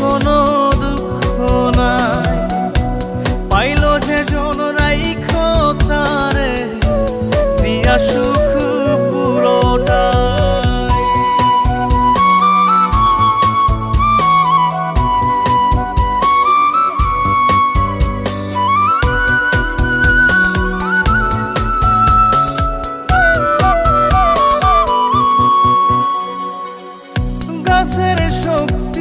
কোনো দুঃখ নাই। পাইল যে জন রাইখো তারে দিয়া সুখ পুরোটাই। গাছের শক্তি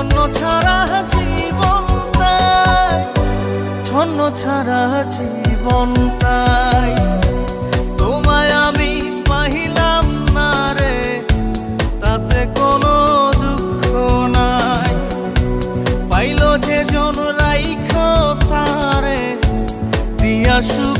ছন্ন ছাড়া জীবন তাই, ছন্ন ছাড়া জীবন তাই। তোমায় আমি পাহিলাম না রে, তাতে কোনো দুঃখ নাই। পাইল যে জন রাইখ তারে, দিয়া সুখ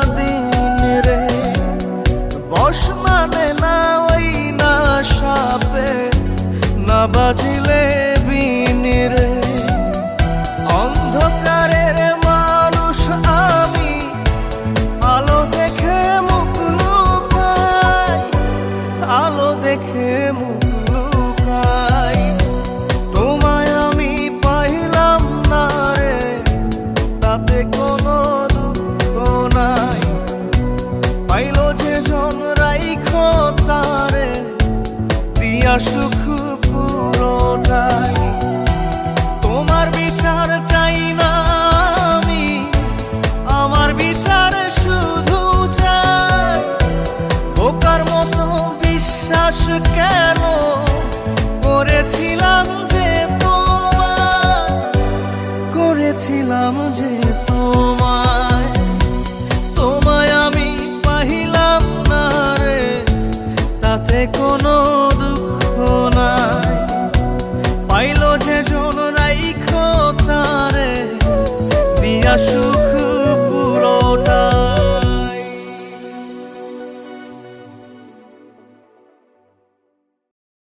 বাজিলে বিন রে অন্ধকারের মানুষ আমি। আলো দেখে মুখ লুকাই, আলো দেখে মুখ লুকাই। তোমায় আমি পাইলাম না রে, তাতে কোনো দুঃখ নাই। পাইল যে জন রাইখো তারে, দিয়া সুখ কোনো দুঃখ নাই। পাইল যে জন রাইখ তারে দিয়া